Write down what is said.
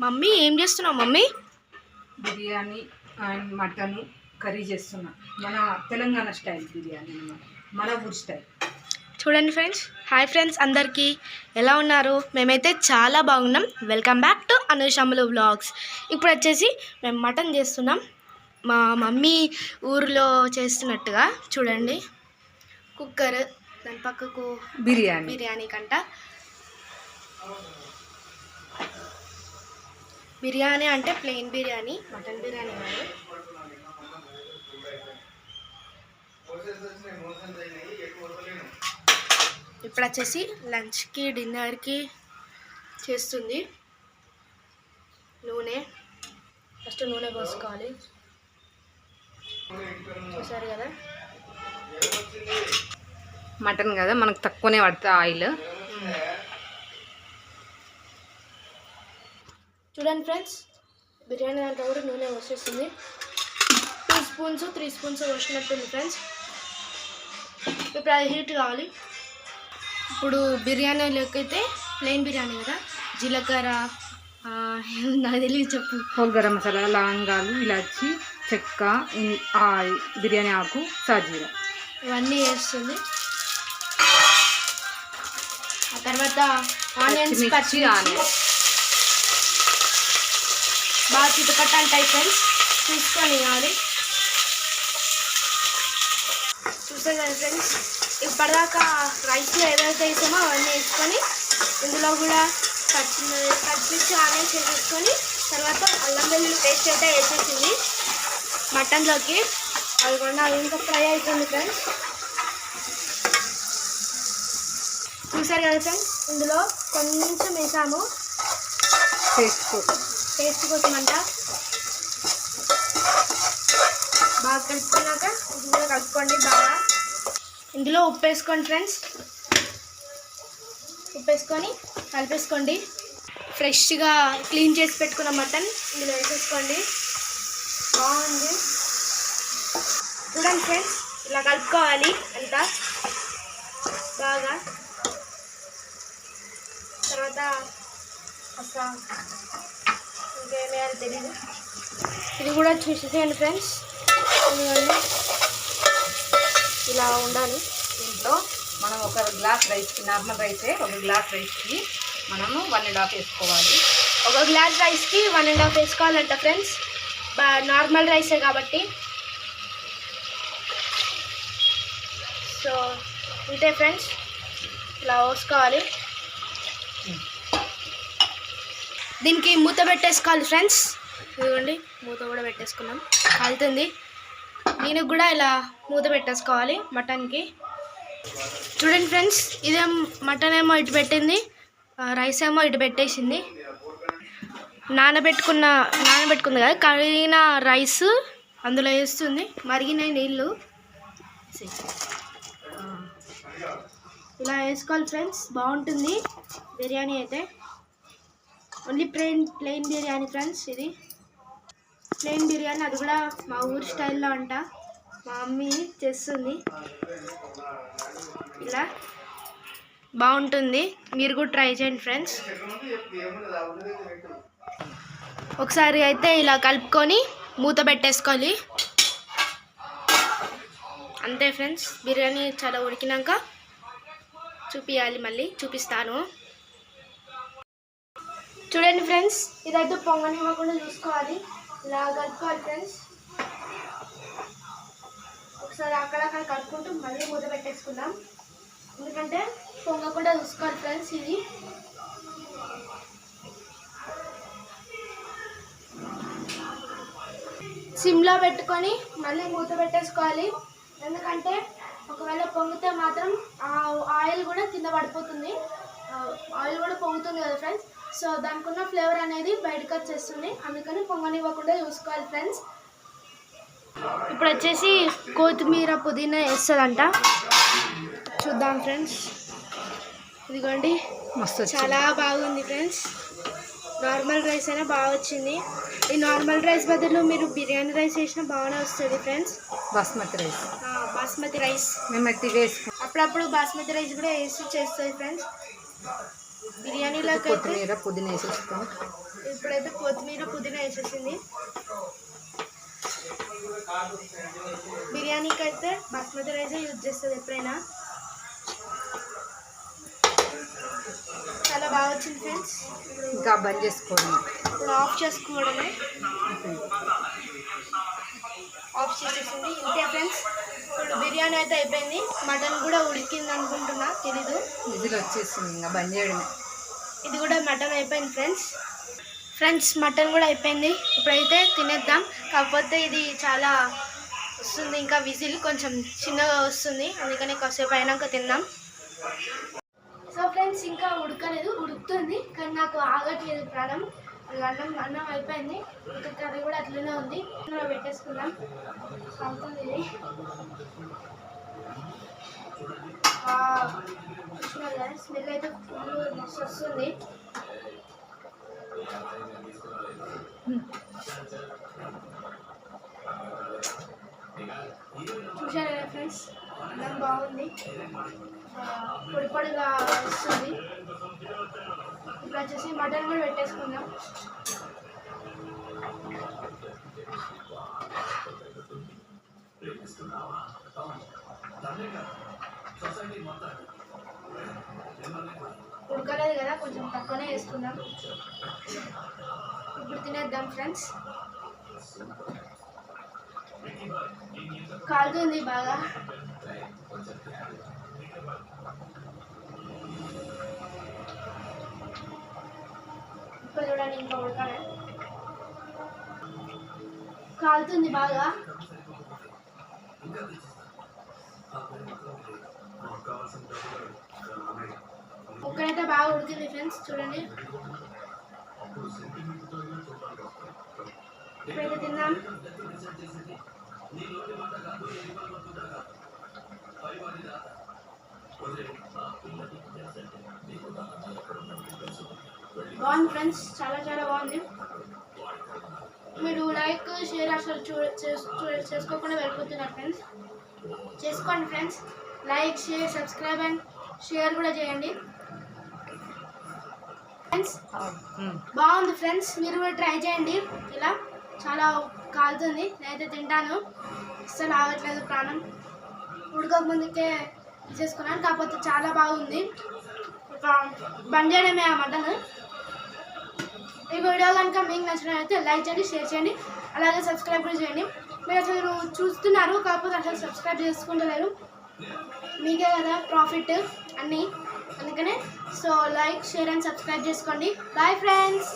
Mummy ఏం చేస్తున్నావు mummy? Biryani and mutton curry చేస్తున్నా. మన తెలంగాణ స్టైల్ బిర్యానీ అన్నమాట. మన ఊరి స్టైల్. చూడండి ఫ్రెండ్స్ హాయ్ ఫ్రెండ్స్ అందరికీ. ఎలా ఉన్నారు? మేమైతే చాలా బాగున్నాం. వెల్కమ్ బ్యాక్ టు అనుషమ్ములు వ్లాగ్స్. ఇప్పుడు వచ్చేసి మేము మటన్ చేస్తున్నాం. మా మమ్మీ ఊరిలో చేస్తున్నట్టుగా చూడండి. కుక్కర్ దాని పక్కకు బిర్యానీ. బిర్యానీ కంట. బిర్యానీ అంటే ప్లెయిన్ బిర్యానీ మటన్ బిర్యానీ కాదు. ఇప్పుడు వచ్చేసి లంచ్కి డిన్నర్కి చేస్తుంది నూనె. ఫస్ట్ నూనె పోసుకోవాలి. చూసారు కదా? మటన్ కదా మనకు తక్కువనే పడుతుంది ఆయిల్. చూడండి ఫ్రెండ్స్ బిర్యానీ దాంట్లో కూడా నూనె వచ్చేస్తుంది టూ స్పూన్స్ త్రీ స్పూన్స్ వచ్చినట్టుంది ఫ్రెండ్స్. ఇప్పుడు అది హీట్ కావాలి. ఇప్పుడు బిర్యానీ అయితే ప్లెయిన్ బిర్యానీ కదా? జీలకర్ర నాకు తెలియదు చెప్పు. హోల్ గరం మసాలా లవంగాలు ఇలాచి చెక్క బిర్యానీ ఆకు సాజీరా. ఇవన్నీ వేస్తుంది. ఆ తర్వాత ఆనియన్స్ పచ్చిమిర్చి పచ్చిమిర్చి. బాగా చిటపట్టాలి ఫ్రెండ్స్. చూసుకొని ఇవ్వాలి. చూసారు కదా ఫ్రెండ్స్ ఇప్పటిదాకా రైస్లో ఏదైతే వేసామో అవన్నీ వేసుకొని ఇందులో కూడా పచ్చి పచ్చిమిర్చి ఆనియన్స్ వేసేసుకొని తర్వాత అల్లం వెల్లుల్లి పేస్ట్ అయితే వేసేసింది. మటన్లోకి అది కూడా అది ఇంకా ఫ్రై అవుతుంది ఫ్రెండ్స్. చూసారు కదా ఫ్రెండ్స్ ఇందులో కొంచెం వేసాము. టేస్ట్ టేస్ట్ కోసం అంట బాగా కలుపుకున్నాక ఇది కూడా కలుపుకోండి బాగా. ఇందులో ఉప్పు వేసుకోండి ఫ్రెండ్స్. ఉప్పు వేసుకొని కలిపేసుకోండి. ఫ్రెష్గా క్లీన్ చేసి పెట్టుకున్న మటన్ ఇందులో వేసేసుకోండి. బాగుంది. చూడండి ఫ్రెండ్స్ ఇలా కలుపుకోవాలి అంతా. బాగా. తర్వాత ఒక తెలీదు. ఇది కూడా చూసేసేయండి ఫ్రెండ్స్. ఇలా ఉండాలి. దీంట్లో మనం ఒక గ్లాస్ రైస్కి నార్మల్ రైసే ఒక గ్లాస్ రైస్కి మనము వన్ అండ్ హాఫ్ వేసుకోవాలి. ఒక గ్లాస్ రైస్కి వన్ అండ్ హాఫ్ వేసుకోవాలంట ఫ్రెండ్స్. బా నార్మల్ రైసే కాబట్టి. సో ఇంతే ఫ్రెండ్స్. ఇలా పోసుకోవాలి దీనికి మూత పెట్టేసుకోవాలి ఫ్రెండ్స్ ఇదిగోండి మూత కూడా పెట్టేసుకున్నాం. కాలుతుంది. దీనికి కూడా ఇలా మూత పెట్టేసుకోవాలి మటన్కి. చూడండి ఫ్రెండ్స్ ఇదేం మటన్ ఏమో ఇటు పెట్టింది రైస్ ఏమో ఇటు పెట్టేసింది. నానబెట్టుకున్న నానబెట్టుకుంది కదా కడిగిన రైస్ అందులో వేస్తుంది. మరిగిన నీళ్ళు. ఇలా వేసుకోవాలి ఫ్రెండ్స్ బాగుంటుంది. బిర్యానీ అయితే. Only plain plain biryani friends ఇది. ప్లెయిన్ బిర్యానీ అది కూడా మా ఊరి స్టైల్లో అంట. మా మమ్మీ చేస్తుంది. ఇలా బాగుంటుంది. మీరు కూడా ట్రై చేయండి ఫ్రెండ్స్. ఒకసారి అయితే ఇలా కలుపుకొని మూత పెట్టేసుకోవాలి. అంతే ఫ్రెండ్స్ బిర్యానీ చాలా ఉడికినాక చూపించాలి మళ్ళీ చూపిస్తాను. చూడండి ఫ్రెండ్స్ ఇదైతే పొంగనివ్వకుండా చూసుకోవాలి. ఇలా కలుపుకోవాలి ఫ్రెండ్స్. ఒకసారి అక్కడక్కడ కలుపుకుంటూ మళ్ళీ మూత పెట్టేసుకుందాం. ఎందుకంటే పొంగకుండా చూసుకోవాలి ఫ్రెండ్స్ ఇది. సిమ్లో పెట్టుకొని మళ్ళీ మూత పెట్టేసుకోవాలి. ఎందుకంటే ఒకవేళ పొంగితే మాత్రం ఆ ఆయిల్ కూడా కింద పడిపోతుంది. ఆయిల్ కూడా పొంగుతుంది కదా ఫ్రెండ్స్. సో దానికి ఉన్న ఫ్లేవర్ అనేది బయటకు వచ్చేస్తుంది. అందుకని పొంగనివ్వకుండా చూసుకోవాలి ఫ్రెండ్స్. ఇప్పుడు వచ్చేసి కొత్తిమీర పుదీనా వేస్తుందంట. చూద్దాం ఫ్రెండ్స్. ఇదిగోండి. మస్తు. చాలా బాగుంది ఫ్రెండ్స్. నార్మల్ రైస్ అయినా బాగా వచ్చింది. ఈ నార్మల్ రైస్ బదులు మీరు బిర్యానీ రైస్ వేసినా బాగానే వస్తుంది friends. Basmati rice. Basmati rice. మేము అప్పుడప్పుడు బాస్మతి రైస్ కూడా వేసి చేస్తుంది ఫ్రెండ్స్. బిర్యానీలోకి అయితే కొత్తిమీర పుదీనా వేసేస్తాం ఇప్పుడైతే కొత్తిమీర పుదీనా వేసేసింది. బిర్యానీకి అయితే బాస్మతి రైస్ యూజ్ చేస్తుంది ఎప్పుడైనా? చాలా బాగా వచ్చింది ఫ్రెండ్స్. ఇంకా బంద్ చేసుకోవడం ఇప్పుడు ఆఫ్ చేసుకోవడమే. ఆఫ్ చేసేసింది ఇంతే ఫ్రెండ్స్. ఇప్పుడు బిర్యానీ అయితే అయిపోయింది. మటన్ కూడా ఉడికింది అనుకుంటున్నా తెలీదు. విజిల్ వచ్చేసింది ఇంకా బంద్ చేయడమే. ఇది కూడా మటన్ అయిపోయింది ఫ్రెండ్స్. ఫ్రెండ్స్ మటన్ కూడా అయిపోయింది. ఇప్పుడైతే తినేద్దాం. కాకపోతే ఇది చాలా వస్తుంది ఇంకా విజిల్ కొంచెం చిన్నగా వస్తుంది. అందుకని కాసేపు అయినాక తిందాం. సో ఫ్రెండ్స్ ఇంకా ఉడకలేదు ఉడుకుతుంది. కానీ నాకు ఆగట్లేదు ప్రాణం. అన్నం అన్నం అయిపోయింది. ఇంకా కర్రీ కూడా అట్లనే ఉంది. ఇందులో పెట్టేసుకుందాం. అవుతుంది ఇది స్మెల్ అయితే ఫుల్ మస్తు వస్తుంది. చూసారు కదా ఫ్రెండ్స్ అన్నం బాగుంది. పొడి పొడిగా వస్తుంది. ఇప్పుడు వచ్చేసి మటన్ కూడా పెట్టేసుకుందాం. ఉడకలేదు కదా కొంచెం తక్కువనే వేసుకుందాం. ఇప్పుడు తినేద్దాం ఫ్రెండ్స్. కాలుతుంది బాగా. ఇప్పుడు చూడండి ఇంకా ఉడకాలి కాలుతుంది బాగా. ఒక్కడైతే బాగా ఉడికింది ఫ్రెండ్స్ చూడండి. ఇప్పుడైతే తిందాం. బాగుంది ఫ్రెండ్స్ చాలా చాలా బాగుంది. మీరు లైక్ షేర్ అసలు చూ చూ- చేసుకోకుండా వెళ్ళిపోతున్నారు ఫ్రెండ్స్. చేసుకోండి friends. Like share subscribe and share కూడా చేయండి. ఫ్రెండ్స్ బాగుంది ఫ్రెండ్స్. మీరు కూడా ట్రై చేయండి. ఇలా చాలా కాలుతుంది. నేనైతే తింటాను. అసలు ఆగట్లేదు ప్రాణం. ఉడకముందుకే చేసుకున్నాను కాకపోతే చాలా బాగుంది. ఒక బంద్ చేయడమే ఆ మటన్. ఈ వీడియో కనుక మీకు నచ్చినట్లయితే లైక్ చేయండి షేర్ చేయండి. అలాగే సబ్స్క్రైబ్ కూడా చేయండి. మీరు అసలు చూస్తున్నారు కాకపోతే అసలు సబ్స్క్రైబ్ చేసుకుంటలేరు మీకే కదా ప్రాఫిట్ అన్నీ. అందుకనే so like share and subscribe చేసుకోండి. Bye friends